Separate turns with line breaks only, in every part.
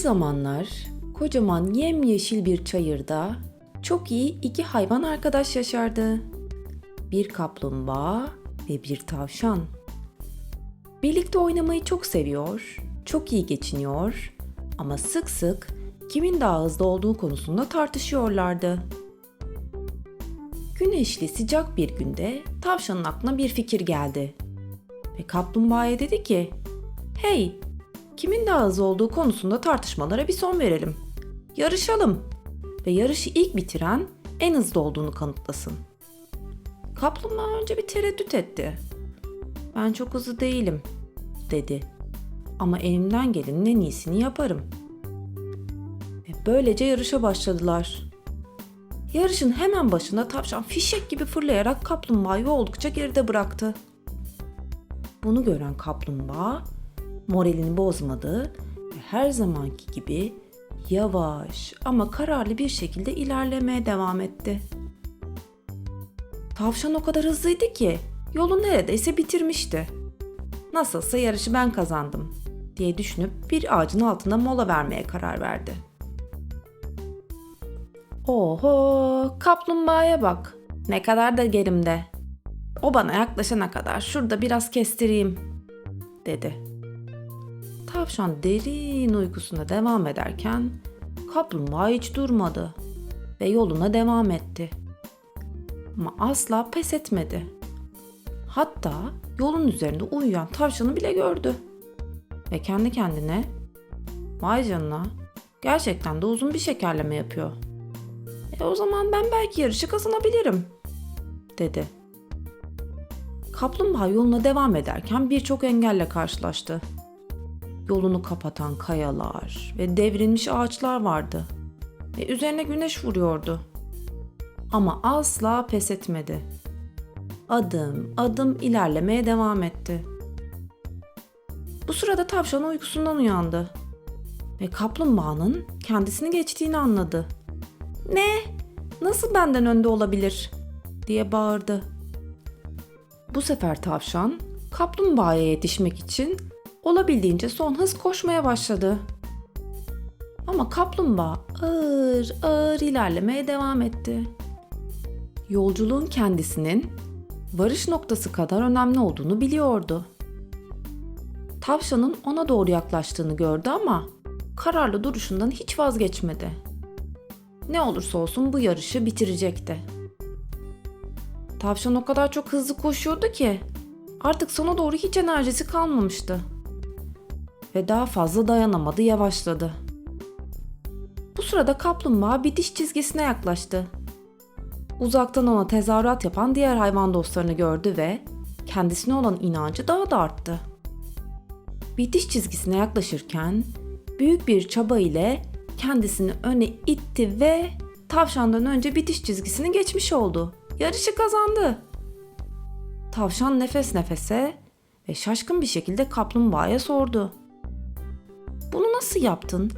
zamanlar kocaman yemyeşil bir çayırda çok iyi iki hayvan arkadaş yaşardı. Bir kaplumbağa ve bir tavşan. Birlikte oynamayı çok seviyor, çok iyi geçiniyor ama sık sık kimin daha hızlı olduğu konusunda tartışıyorlardı. Güneşli sıcak bir günde tavşanın aklına bir fikir geldi. Ve kaplumbağaya dedi ki, Hey, kimin daha hızlı olduğu konusunda tartışmalara bir son verelim. Yarışalım ve yarışı ilk bitiren en hızlı olduğunu kanıtlasın. Kaplumbağa önce bir tereddüt etti. Ben çok hızlı değilim, dedi. Ama elimden gelenin en iyisini yaparım. Ve böylece yarışa başladılar. Yarışın hemen başında tavşan fişek gibi fırlayarak kaplumbağayı oldukça geride bıraktı. Bunu gören kaplumbağa moralini bozmadı ve her zamanki gibi yavaş ama kararlı bir şekilde ilerlemeye devam etti. Tavşan o kadar hızlıydı ki yolu neredeyse bitirmişti. Nasılsa yarışı ben kazandım diye düşünüp bir ağacın altına mola vermeye karar verdi. Oho, kaplumbağaya bak. Ne kadar da gerimde. O bana yaklaşana kadar şurada biraz kestireyim, dedi. Tavşan derin uykusuna devam ederken kaplumbağa hiç durmadı ve yoluna devam etti. Ama asla pes etmedi. Hatta yolun üzerinde uyuyan tavşanı bile gördü. Ve kendi kendine vay canına gerçekten de uzun bir şekerleme yapıyor. E o zaman ben belki yarışı kazanabilirim dedi. Kaplumbağa yoluna devam ederken birçok engelle karşılaştı. Yolunu kapatan kayalar ve devrilmiş ağaçlar vardı. Ve üzerine güneş vuruyordu. Ama asla pes etmedi. Adım adım ilerlemeye devam etti. Bu sırada tavşan uykusundan uyandı ve kaplumbağanın kendisini geçtiğini anladı. Ne? Nasıl benden önde olabilir? diye bağırdı. Bu sefer tavşan kaplumbağaya yetişmek için olabildiğince son hız koşmaya başladı. Ama kaplumbağa ağır ağır ilerlemeye devam etti. Yolculuğun kendisinin varış noktası kadar önemli olduğunu biliyordu. Tavşanın ona doğru yaklaştığını gördü ama kararlı duruşundan hiç vazgeçmedi. Ne olursa olsun bu yarışı bitirecekti. Tavşan o kadar çok hızlı koşuyordu ki artık sona doğru hiç enerjisi kalmamıştı. Ve daha fazla dayanamadı, yavaşladı. Bu sırada kaplumbağa bitiş çizgisine yaklaştı. Uzaktan ona tezahürat yapan diğer hayvan dostlarını gördü ve kendisine olan inancı daha da arttı. Bitiş çizgisine yaklaşırken büyük bir çaba ile kendisini öne itti ve tavşandan önce bitiş çizgisini geçmiş oldu. Yarışı kazandı. Tavşan nefes nefese ve şaşkın bir şekilde kaplumbağaya sordu. Bunu nasıl yaptın?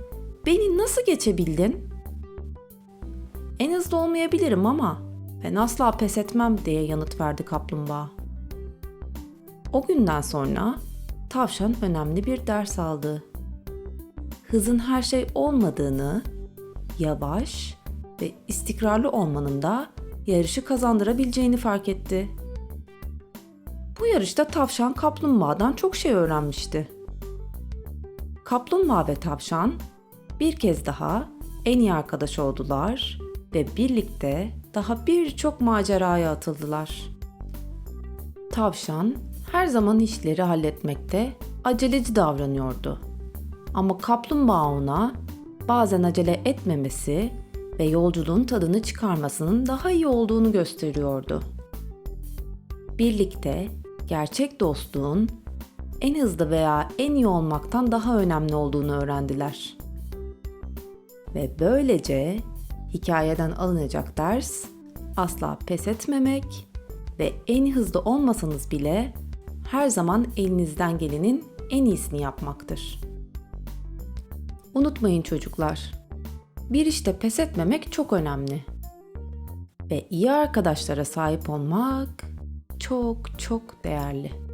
Beni nasıl geçebildin? En hızlı olmayabilirim ama ben asla pes etmem diye yanıt verdi kaplumbağa. O günden sonra tavşan önemli bir ders aldı. Hızın her şey olmadığını, yavaş ve istikrarlı olmanın da yarışı kazandırabileceğini fark etti. Bu yarışta tavşan kaplumbağadan çok şey öğrenmişti. Kaplumbağa ve tavşan bir kez daha en iyi arkadaş oldular ve birlikte daha birçok maceraya atıldılar. Tavşan her zaman işleri halletmekte aceleci davranıyordu. Ama kaplumbağa ona bazen acele etmemesi ve yolculuğun tadını çıkarmasının daha iyi olduğunu gösteriyordu. Birlikte gerçek dostluğun en hızlı veya en iyi olmaktan daha önemli olduğunu öğrendiler. Ve böylece hikayeden alınacak ders asla pes etmemek ve en hızlı olmasanız bile her zaman elinizden gelenin en iyisini yapmaktır. Unutmayın çocuklar. Bir işte pes etmemek çok önemli. Ve iyi arkadaşlara sahip olmak çok çok değerli.